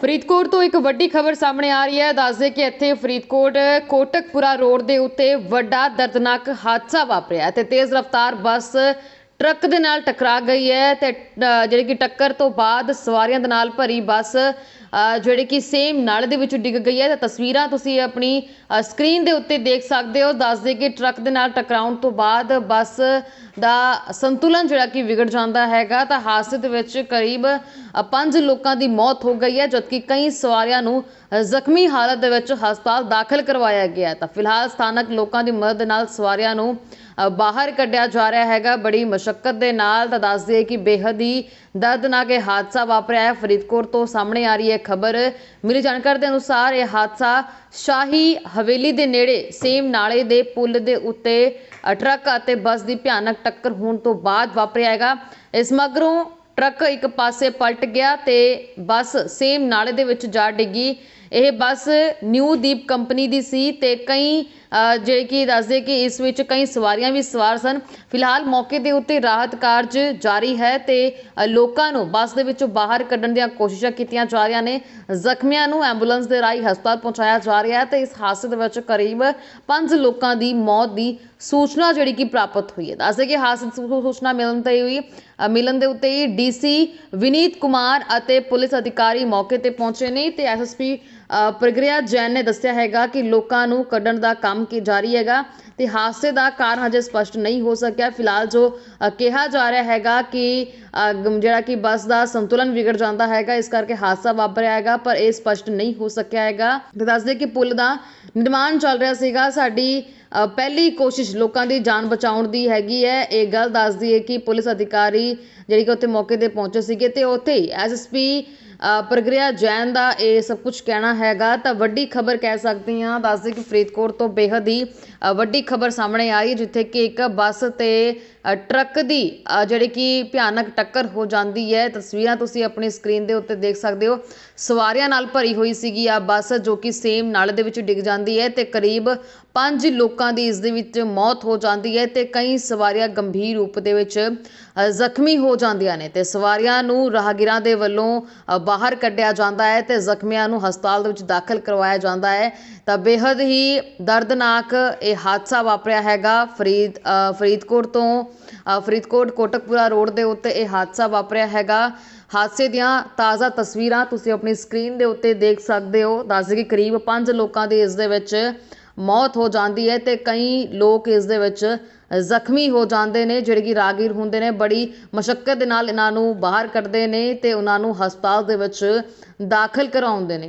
ਫਰੀਦਕੋਟ ਤੋਂ ਇੱਕ ਵੱਡੀ ਖਬਰ ਸਾਹਮਣੇ ਆ ਰਹੀ ਹੈ। ਦੱਸਦੇ ਕਿ ਇੱਥੇ ਫਰੀਦਕੋਟ ਕੋਟਕਪੁਰਾ ਰੋਡ ਦੇ ਉੱਤੇ ਵੱਡਾ ਦਰਦਨਾਕ ਹਾਦਸਾ ਵਾਪਰਿਆ ਤੇ ਤੇਜ਼ ਰਫ਼ਤਾਰ ਬੱਸ ਟਰੱਕ ਦੇ ਨਾਲ ਟਕਰਾ ਗਈ ਹੈ ਤੇ ਜਿਹੜੀ ਕਿ ਟੱਕਰ ਤੋਂ ਬਾਅਦ ਸਵਾਰੀਆਂ ਦੇ ਨਾਲ ਭਰੀ ਬੱਸ ਜਿਹੜੀ ਕਿ ਸੇਮ ਨਾਲੇ ਦੇ ਵਿੱਚ ਡਿੱਗ ਗਈ ਹੈ। ਤਾਂ ਤਸਵੀਰਾਂ ਤੁਸੀਂ ਆਪਣੀ ਸਕਰੀਨ ਦੇ ਉੱਤੇ ਦੇਖ ਸਕਦੇ ਹੋ। ਦੱਸ ਦੇ ਕਿ ਟਰੱਕ ਦੇ ਨਾਲ ਟਕਰਾਉਣ ਤੋਂ ਬਾਅਦ ਬੱਸ ਦਾ ਸੰਤੁਲਨ ਜਿਹੜਾ ਕਿ ਵਿਗੜ ਜਾਂਦਾ ਹੈਗਾ। ਤਾਂ ਹਾਦਸੇ ਦੇ ਵਿੱਚ ਕਰੀਬ ਅ, ਪੰਜ ਲੋਕਾਂ ਦੀ ਮੌਤ ਹੋ ਗਈ ਹੈ ਜਦਕਿ ਕਈ ਸਵਾਰੀਆਂ ਨੂੰ ਜ਼ਖਮੀ ਹਾਲਤ ਦੇ ਵਿੱਚ ਹਸਪਤਾਲ ਦਾਖਲ ਕਰਵਾਇਆ ਗਿਆ ਤਾਂ ਫਿਲਹਾਲ ਸਥਾਨਕ ਲੋਕਾਂ ਦੀ ਮਦਦ ਨਾਲ ਸਵਾਰੀਆਂ ਨੂੰ ਬਾਹਰ ਕੱਢਿਆ ਜਾ ਰਿਹਾ ਹੈਗਾ, ਬੜੀ ਮਸ਼ੱਕਤ ਦੇ ਨਾਲ ਤਾਂ ਦੱਸ ਦਈਏ ਕਿ ਬੇਹੱਦ ਹੀ ਦਰਦਨਾਕ ਇਹ ਹਾਦਸਾ ਵਾਪਰਿਆ ਹੈ। ਫਰੀਦਕੋਟ ਤੋਂ ਸਾਹਮਣੇ ਆ ਰਹੀ ਹੈ ਖਬਰ ਮਿਲੀ ਜਾਣਕਾਰੀ ਦੇ ਅਨੁਸਾਰ ਇਹ ਹਾਦਸਾ ਸ਼ਾਹੀ ਹਵੇਲੀ ਦੇ ਨੇੜੇ, ਸੇਮ ਨਾਲੇ ਦੇ ਪੁਲ ਦੇ ਉੱਤੇ ਟਰੱਕ ਅਤੇ ਬੱਸ ਦੀ ਭਿਆਨਕ ਟੱਕਰ ਹੋਣ ਤੋਂ ਬਾਅਦ ਵਾਪਰਿਆ ਹੈਗਾ। ਇਸ ਮਗਰੋਂ ਟਰੱਕ ਇੱਕ ਪਾਸੇ ਪਲਟ ਗਿਆ ਤੇ ਬੱਸ ਸੇਮ ਨਾਲੇ ਦੇ ਵਿੱਚ ਜਾ ਡਿੱਗੀ। ਇਹ ਬੱਸ ਨਿਊ ਦੀਪ ਕੰਪਨੀ ਦੀ ਸੀ ਤੇ ਕਈ ਅ, ਜਿਹੜੇ ਕਿ ਦੱਸਦੇ ਕਿ ਇਸ ਵਿੱਚ ਕਈ ਸਵਾਰੀਆਂ ਵੀ ਸਵਾਰ ਸਨ। ਫਿਲਹਾਲ ਮੌਕੇ ਦੇ ਉੱਤੇ ਰਾਹਤ ਕਾਰਜ ਜਾਰੀ ਹੈ ਤੇ ਲੋਕਾਂ ਨੂੰ ਬੱਸ ਦੇ ਵਿੱਚੋਂ ਬਾਹਰ ਕੱਢਣ ਦੀਆਂ ਕੋਸ਼ਿਸ਼ਾਂ ਕੀਤੀਆਂ ਜਾ ਰਹੀਆਂ ਨੇ। ਜ਼ਖਮੀਆਂ ਨੂੰ ਐਂਬੂਲੈਂਸ ਦੇ ਰਾਹੀਂ ਹਸਪਤਾਲ ਪਹੁੰਚਾਇਆ ਜਾ ਰਿਹਾ ਹੈ ਤੇ ਇਸ ਹਾਦਸੇ ਦੇ ਵਿੱਚ ਕਰੀਬ 5 ਲੋਕਾਂ ਦੀ ਮੌਤ ਦੀ ਸੂਚਨਾ ਜਿਹੜੀ ਕਿ ਪ੍ਰਾਪਤ ਹੋਈ ਹੈ। ਦੱਸਦੇ ਕਿ ਹਾਦਸੇ ਦੀ ਸੂਚਨਾ ਮਿਲਣ ਤੇ ਹੋਈ ਮਿਲਣ ਦੇ ਉੱਤੇ ਹੀ ਡੀਸੀ ਵਿਨੀਤ ਕੁਮਾਰ ਅਤੇ ਪੁਲਿਸ ਅਧਿਕਾਰੀ ਮੌਕੇ ਤੇ ਪਹੁੰਚੇ ਨੇ ਤੇ ਐਸਐਸਪੀ ਪ੍ਰਗਿਰਿਆ ਜੈਨ ਨੇ ਦੱਸਿਆ ਹੈਗਾ ਕਿ ਲੋਕਾਂ ਨੂੰ ਕੱਢਣ ਦਾ ਕੰਮ ਕੀ ਜਾਰੀ ਹੈਗਾ। ਤੇ ਹਾਦਸੇ ਦਾ ਕਾਰਨ ਹਜੇ ਸਪਸ਼ਟ ਨਹੀਂ ਹੋ ਸਕਿਆ। ਫਿਲਹਾਲ ਜੋ ਕਿਹਾ ਜਾ ਰਿਹਾ ਹੈਗਾ ਕਿ ਜਿਹੜਾ ਕਿ ਬੱਸ ਦਾ ਸੰਤੁਲਨ ਵਿਗੜ ਜਾਂਦਾ ਹੈਗਾ, ਇਸ ਕਰਕੇ ਹਾਦਸਾ ਵਾਪਰਿਆ ਹੈਗਾ, ਪਰ ਇਹ ਸਪਸ਼ਟ ਨਹੀਂ ਹੋ ਸਕਿਆ ਹੈਗਾ। ਤੇ ਦੱਸਦੇ ਕਿ ਪੁਲ ਦਾ ਨਿਰਮਾਣ ਚੱਲ ਰਿਹਾ ਸੀਗਾ। ਸਾਡੀ ਪਹਿਲੀ ਕੋਸ਼ਿਸ਼ ਲੋਕਾਂ ਦੀ ਜਾਨ ਬਚਾਉਣ ਦੀ ਹੈਗੀ ਹੈ। ਇਹ ਗੱਲ ਦੱਸਦੀ ਹੈ ਕਿ ਪੁਲਿਸ ਅਧਿਕਾਰੀ ਜਿਹੜੀ ਕਿ ਉੱਥੇ ਮੌਕੇ ਤੇ ਪਹੁੰਚੇ ਸੀਗੇ ਤੇ ਉੱਥੇ ਹੀ ਐਸਐਸਪੀ ਪ੍ਰਗ੍ਰਿਆ ਜੈਨ ਦਾ ਇਹ ਸਭ ਕੁਝ ਕਹਿਣਾ ਹੈਗਾ। ਤਾਂ ਵੱਡੀ ਖਬਰ ਕਹਿ ਸਕਦੇ ਹਾਂ, ਦੱਸਦੇ ਕਿ ਫਰੀਦਕੋਟ ਤੋਂ ਬੇਹੱਦ ਹੀ ਵੱਡੀ ਖਬਰ ਸਾਹਮਣੇ ਆਈ ਜਿੱਥੇ ਕਿ ਇੱਕ ਬੱਸ ਤੇ ਟਰੱਕ ਦੀ ਜਿਹੜੀ ਕਿ ਭਿਆਨਕ ਟੱਕਰ ਹੋ ਜਾਂਦੀ ਹੈ। ਤਸਵੀਰਾਂ ਤੁਸੀਂ ਆਪਣੀ ਸਕਰੀਨ ਦੇ ਉੱਤੇ ਦੇਖ ਸਕਦੇ ਹੋ। ਸਵਾਰੀਆਂ ਨਾਲ ਭਰੀ ਹੋਈ ਸੀਗੀ ਆ ਬੱਸ, ਜੋ ਕਿ ਸੇਮ ਨਾਲੇ ਦੇ ਵਿੱਚ ਡਿੱਗ ਜਾਂਦੀ ਹੈ ਤੇ ਕਰੀਬ ਪੰਜ ਲੋਕਾਂ ਦੀ ਇਸ ਦੇ ਵਿੱਚ ਮੌਤ ਹੋ ਜਾਂਦੀ ਹੈ ਤੇ ਕਈ ਸਵਾਰੀਆਂ ਗੰਭੀਰ ਰੂਪ ਦੇ ਵਿੱਚ ਜ਼ਖਮੀ ਹੋ ਜਾਂਦੀਆਂ ਨੇ ਤੇ ਸਵਾਰੀਆਂ ਨੂੰ ਰਾਹਗੀਰਾਂ ਦੇ ਵੱਲੋਂ ਬਾਹਰ ਕੱਢਿਆ ਜਾਂਦਾ ਹੈ ਤੇ ਜ਼ਖਮੀਆਂ ਨੂੰ ਹਸਪਤਾਲ ਦੇ ਵਿੱਚ ਦਾਖਲ ਕਰਵਾਇਆ ਜਾਂਦਾ ਹੈ। ਤਾਂ ਬੇहद ਹੀ ਦਰਦਨਾਕ ਇਹ ਹਾਦਸਾ ਵਾਪਰਿਆ ਹੈਗਾ ਫਰੀਦ ਫਰੀਦਕੋਟ ਤੋਂ। ਫਰੀਦਕੋਟ ਕੋਟਕਪੁਰਾ ਰੋਡ ਦੇ ਉੱਤੇ ਇਹ ਹਾਦਸਾ ਵਾਪਰਿਆ ਹੈਗਾ। ਹਾਦਸੇ ਦੀਆਂ ਤਾਜ਼ਾ ਤਸਵੀਰਾਂ ਤੁਸੀਂ ਆਪਣੀ ਸਕਰੀਨ ਦੇ ਉੱਤੇ ਦੇਖ ਸਕਦੇ ਹੋ। ਦੱਸਦੇ ਕਿ ਕਰੀਬ 5 ਲੋਕਾਂ ਦੀ ਇਸ ਦੇ ਵਿੱਚ ਮੌਤ ਹੋ ਜਾਂਦੀ ਹੈ ਤੇ ਕਈ ਲੋਕ ਇਸ ਦੇ ਵਿੱਚ ਜ਼ਖਮੀ ਹੋ ਜਾਂਦੇ ਨੇ, ਜਿਹੜੇ ਕਿ ਰਾਗੀਰ ਹੁੰਦੇ ਨੇ, ਬੜੀ ਮਸ਼ੱਕਤ ਦੇ ਨਾਲ ਇਹਨਾਂ ਨੂੰ ਬਾਹਰ ਕੱਢਦੇ ਨੇ ਤੇ ਉਹਨਾਂ ਨੂੰ ਹਸਪਤਾਲ ਦੇ ਵਿੱਚ ਦਾਖਲ ਕਰਾਉਂਦੇ ਨੇ।